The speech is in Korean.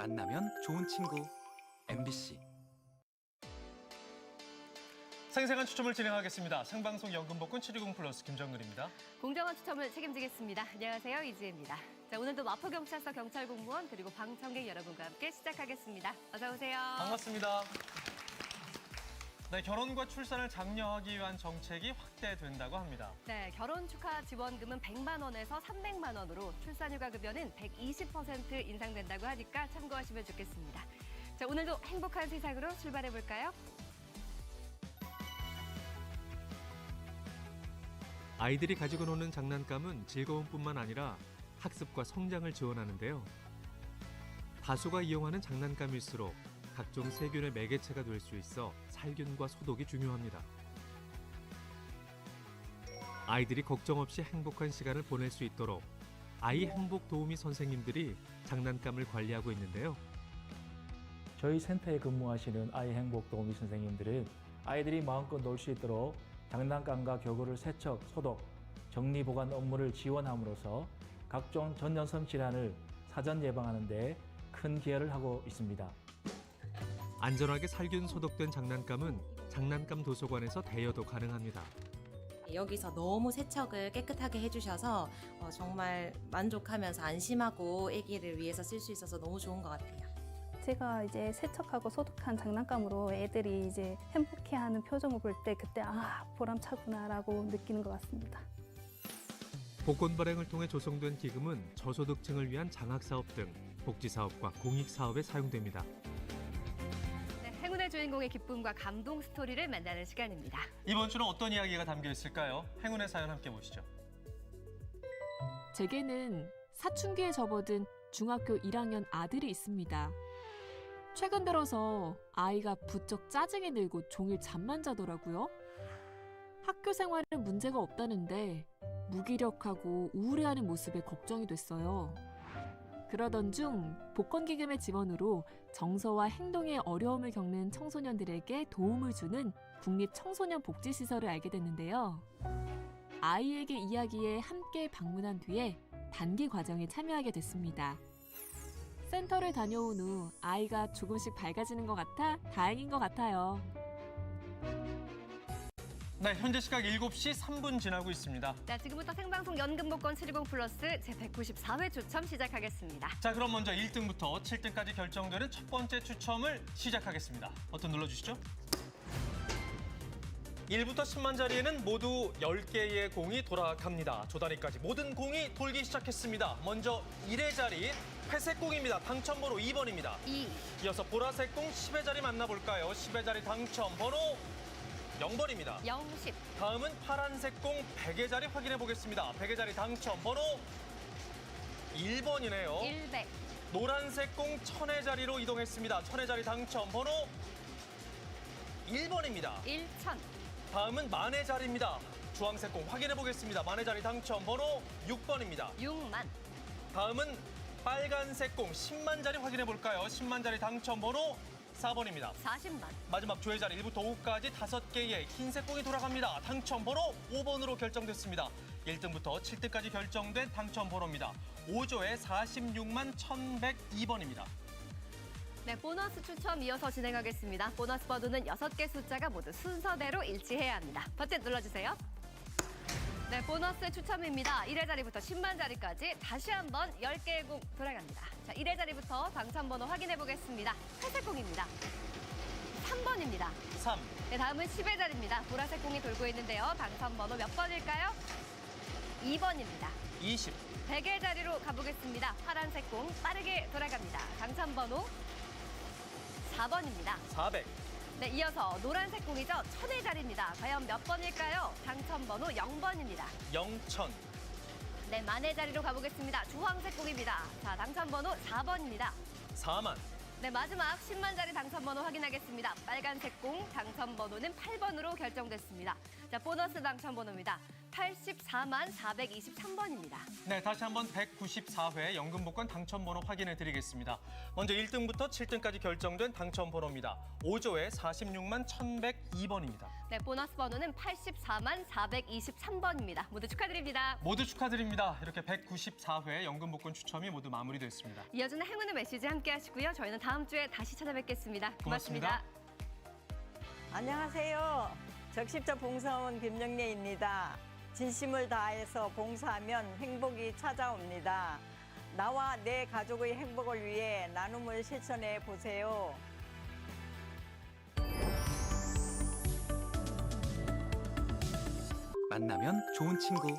만나면 좋은 친구 MBC 생생한 추첨을 진행하겠습니다. 생방송 연금복권 720 플러스 김정근입니다. 공정한 추첨을 책임지겠습니다. 안녕하세요. 이지혜입니다. 자, 오늘도 마포경찰서 경찰 공무원 그리고 방청객 여러분과 함께 시작하겠습니다. 어서 오세요. 반갑습니다. 네, 결혼과 출산을 장려하기 위한 정책이 확대된다고 합니다. 네, 결혼 축하 지원금은 100만 원에서 300만 원으로 출산휴가 급여는 120% 인상된다고 하니까 참고하시면 좋겠습니다. 자, 오늘도 행복한 세상으로 출발해 볼까요? 아이들이 가지고 노는 장난감은 즐거움뿐만 아니라 학습과 성장을 지원하는데요. 다수가 이용하는 장난감일수록 각종 세균의 매개체가 될 수 있어 살균과 소독이 중요합니다. 아이들이 걱정 없이 행복한 시간을 보낼 수 있도록 아이 행복 도우미 선생님들이 장난감을 관리하고 있는데요. 저희 센터에 근무하시는 아이 행복 도우미 선생님들은 아이들이 마음껏 놀 수 있도록 장난감과 교구를 세척, 소독, 정리 보관 업무를 지원함으로써 각종 전염성 질환을 사전 예방하는 데 큰 기여를 하고 있습니다. 안전하게 살균 소독된 장난감은 장난감 도서관에서 대여도 가능합니다. 여기서 너무 세척을 깨끗하게 해주셔서 어, 정말 만족하면서 안심하고 아기를 위해서 쓸 수 있어서 너무 좋은 것 같아요. 제가 이제 세척하고 소독한 장난감으로 애들이 이제 행복해하는 표정을 볼 때 그때 아 보람차구나라고 느끼는 것 같습니다. 복권 발행을 통해 조성된 기금은 저소득층을 위한 장학사업 등 복지사업과 공익사업에 사용됩니다. 주인공의 기쁨과 감동 스토리를 만나는 시간입니다. 이번 주는 어떤 이야기가 담겨 있을까요? 행운의 사연 함께 보시죠. 제게는 사춘기에 접어든 중학교 1학년 아들이 있습니다. 최근 들어서 아이가 부쩍 짜증이 늘고 종일 잠만 자더라고요. 학교 생활은 문제가 없다는데 무기력하고 우울해하는 모습에 걱정이 됐어요. 그러던 중 복권 기금의 지원으로 정서와 행동에 어려움을 겪는 청소년들에게 도움을 주는 국립 청소년 복지 시설을 알게 됐는데요. 아이에게 이야기에 함께 방문한 뒤에 단기 과정에 참여하게 됐습니다. 센터를 다녀온 후 아이가 조금씩 밝아지는 것 같아 다행인 것 같아요. 네, 현재 시각 7시 3분 지나고 있습니다. 자, 지금부터 생방송 연금복권 720 플러스 제194회 추첨 시작하겠습니다. 자, 그럼 먼저 1등부터 7등까지 결정되는 첫 번째 추첨을 시작하겠습니다. 버튼 눌러주시죠. 1부터 10만 자리에는 모두 10개의 공이 돌아갑니다. 조단위까지 모든 공이 돌기 시작했습니다. 먼저 1의 자리, 회색 공입니다. 당첨 번호 2번입니다. 2, 이어서 보라색 공 10의 자리 만나볼까요? 10의 자리 당첨 번호 0번입니다. 0, 10, 다음은 파란색 공 100의 자리 확인해 보겠습니다. 100의 자리 당첨 번호 1번이네요. 100, 노란색 공 1000의 자리로 이동했습니다. 1000의 자리 당첨 번호 1번입니다. 1000, 다음은 만의 자리입니다. 주황색 공 확인해 보겠습니다. 만의 자리 당첨 번호 6번입니다. 6만, 다음은 빨간색 공 10만 자리 확인해 볼까요? 10만 자리 당첨 번호 4번입니다. 40만, 마지막 조회 자리 1부터 5까지 5개의 흰색 공이 돌아갑니다. 당첨 번호 5번으로 결정됐습니다. 1등부터 7등까지 결정된 당첨 번호입니다. 5조에 46만 1,102번입니다. 네, 보너스 추첨 이어서 진행하겠습니다. 보너스 버드는 6개 숫자가 모두 순서대로 일치해야 합니다. 버튼 눌러주세요. 네, 보너스 추첨입니다. 1회 자리부터 10만 자리까지 다시 한번 10개의 공 돌아갑니다. 자, 1회 자리부터 당첨번호 확인해 보겠습니다. 회색 공입니다. 3번입니다. 3, 네, 다음은 10회 자리입니다. 보라색 공이 돌고 있는데요. 당첨번호 몇 번일까요? 2번입니다. 20, 100의 자리로 가보겠습니다. 파란색 공 빠르게 돌아갑니다. 당첨번호 4번입니다. 400, 네, 이어서 노란색 공이죠. 천의 자리입니다. 과연 몇 번일까요? 당첨 번호 0번입니다. 0,000, 네, 만의 자리로 가보겠습니다. 주황색 공입니다. 자, 당첨 번호 4번입니다. 4만, 네, 마지막 10만 자리 당첨번호 확인하겠습니다. 빨간색 공 당첨번호는 8번으로 결정됐습니다. 자, 보너스 당첨번호입니다. 84만 423번입니다. 네, 다시 한번 194회 연금 복권 당첨 번호 확인해 드리겠습니다. 먼저 1등부터 7등까지 결정된 당첨 번호입니다. 5조에 46만 1,102번입니다. 네, 보너스 번호는 84만 423번입니다. 모두 축하드립니다. 모두 축하드립니다. 이렇게 194회 연금 복권 추첨이 모두 마무리됐습니다. 이어지는 행운의 메시지 함께 하시고요. 저희는 다음 주에 다시 찾아뵙겠습니다. 고맙습니다. 고맙습니다. 안녕하세요. 적십자 봉사원 김영래입니다. 진심을 다해서 봉사하면 행복이 찾아옵니다. 나와 내 가족의 행복을 위해 나눔을 실천해 보세요. 만나면 좋은 친구